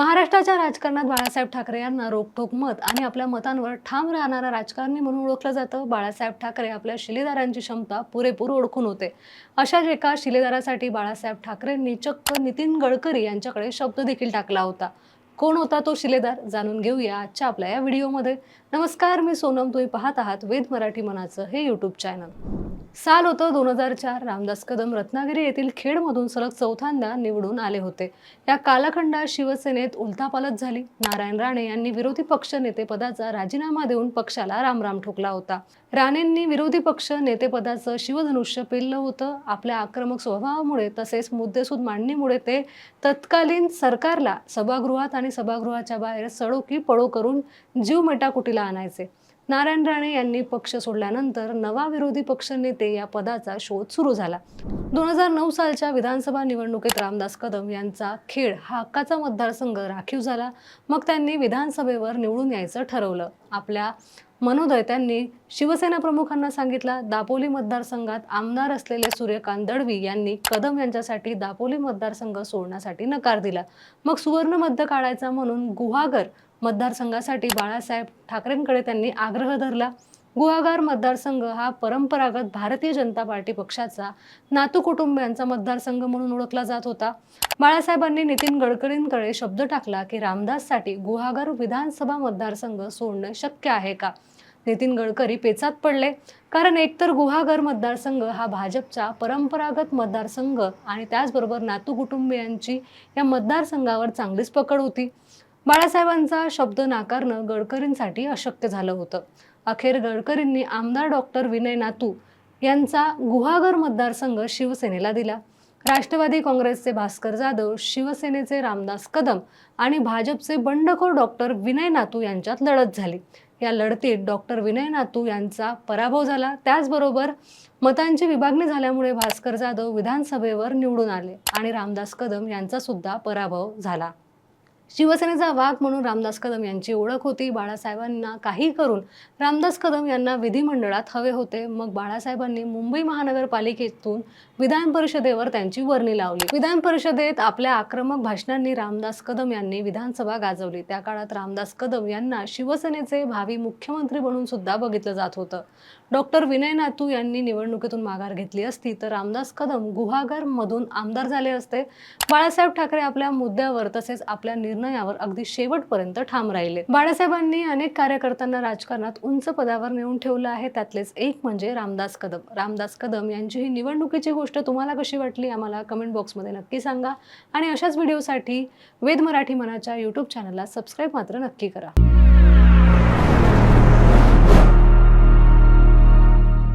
महाराष्ट्राच्या राजकारणात बाळासाहेब ठाकरे यांना रोखोक मत आणि आपल्या मतांवर ठाम राहणारा राजकारणी म्हणून ओळखलं जातं. बाळासाहेब ठाकरे आपल्या शिलेदारांची क्षमता पुरेपूर ओळखून होते. अशाच एका शिलेदारासाठी बाळासाहेब ठाकरेंनी चक्क नितीन गडकरी यांच्याकडे शब्द देखील टाकला होता. कोण होता तो शिलेदार जाणून घेऊया आजच्या आपल्या या व्हिडिओमध्ये. नमस्कार मी सोनम. तुम्ही पाहत आहात वेद मराठी मनाचं हे यूट्यूब चॅनल साल होतं दोन हजार चार रामदास कदम रत्नागिरी येथील खेडमधून सलग चौथ्यांदा निवडून आले होते. या कालखंडात शिवसेनेत उलथापालथ झाली. नारायण राणे यांनी विरोधी पक्ष नेतेपदाचा राजीनामा देऊन पक्षाला रामराम ठोकला होता. राणेंनी विरोधी पक्ष नेतेपदाचं शिवधनुष्य पेललं होतं. आपल्या आक्रमक स्वभावामुळे तसेच मुद्देसूद मांडणीमुळे ते तत्कालीन सरकारला सभागृहात आणि सभागृहाच्या बाहेर सडोकी पळो करून जीव मेटाकुटीला आणायचे. नारायण राणे यांनी पक्ष सोडल्यानंतर नवा विरोधी पक्ष नेते या पदाचा शोध सुरू झाला. दोन हजार नऊ सालच्या विधानसभा निवडणुकीत रामदास कदम यांचा खेळ हा हक्काचा मतदारसंघ राखीव झाला. मग त्यांनी विधानसभेवर निवडून यायचं ठरवलं. आपल्या मनोदय त्यांनी शिवसेना प्रमुखांना सांगितला दापोली मतदारसंघात आमदार असलेले सूर्यकांत दळवी यांनी कदम यांच्यासाठी दापोली मतदारसंघ सोडण्यासाठी नकार दिला. मग सुवर्ण मध्य काढायचा म्हणून गुहागर मतदारसंघासाठी बाळासाहेब ठाकरेंकडे त्यांनी आग्रह धरला. गुहागार मतदारसंघ हा परंपरागत भारतीय जनता पार्टी पक्षाचा नातू कुटुंबियांचा मतदारसंघ म्हणून ओळखला जात होता. बाळासाहेबांनी नितीन गडकरींकडे शब्द टाकला की रामदाससाठी गुहागर विधानसभा मतदारसंघ सोडणं शक्य आहे का? नितीन गडकरी पेचात पडले. कारण एकतर गुहागर मतदारसंघ हा भाजपचा परंपरागत मतदारसंघ आणि त्याचबरोबर नातू कुटुंबियांची या मतदारसंघावर चांगलीच पकड होती. बाळासाहेबांचा शब्द नाकारणं गडकरींसाठी अशक्य झालं होतं. अखेर गडकरींनी आमदार डॉक्टर विनय नातू यांचा गुहागर मतदारसंघ शिवसेनेला दिला. राष्ट्रवादी काँग्रेसचे भास्कर जाधव शिवसेनेचे रामदास कदम आणि भाजपचे बंडखोर डॉक्टर विनय नातू यांच्यात लढत झाली. या लढतीत डॉक्टर विनय नातू यांचा पराभव झाला. त्याचबरोबर मतांची विभागणी झाल्यामुळे भास्कर जाधव विधानसभेवर निवडून आले आणि रामदास कदम यांचा सुद्धा पराभव झाला. शिवसेनेचा वाघ म्हणून रामदास कदम यांची ओळख होती. बाळासाहेबांना काही करून रामदास कदम यांना विधिमंडळात हवे होते. मग बाळासाहेबांनी मुंबई महानगरपालिकेतून विधान परिषदेवर त्यांची वर्णी लावली. विधान परिषदेत आपल्या आक्रमक भाषणांनी रामदास कदम यांनी विधानसभा गाजवली. त्या काळात रामदास कदम यांना शिवसेनेचे भावी मुख्यमंत्री म्हणून सुद्धा बघितलं जात होतं. डॉक्टर विनय नातू यांनी निवडणुकीतून माघार घेतली असती तर रामदास कदम गुहागर मधून आमदार झाले असते. बाळासाहेब ठाकरे आपल्या मुद्द्यावर तसेच आपल्या निर्णयावर अगदी शेवटपर्यंत ठाम राहिले. बाळासाहेबांनी अनेक कार्यकर्त्यांना राजकारणात उंच पदावर नेऊन ठेवलं आहे. त्यातलेच एक म्हणजे रामदास कदम. रामदास कदम यांची ही निवडणुकीची गोष्ट तुम्हाला कशी वाटली आम्हाला कमेंट बॉक्समध्ये नक्की सांगा. आणि अशाच व्हिडिओसाठी वेद मराठी मनाच्या यूट्यूब चॅनलला सबस्क्राईब मात्र नक्की करा.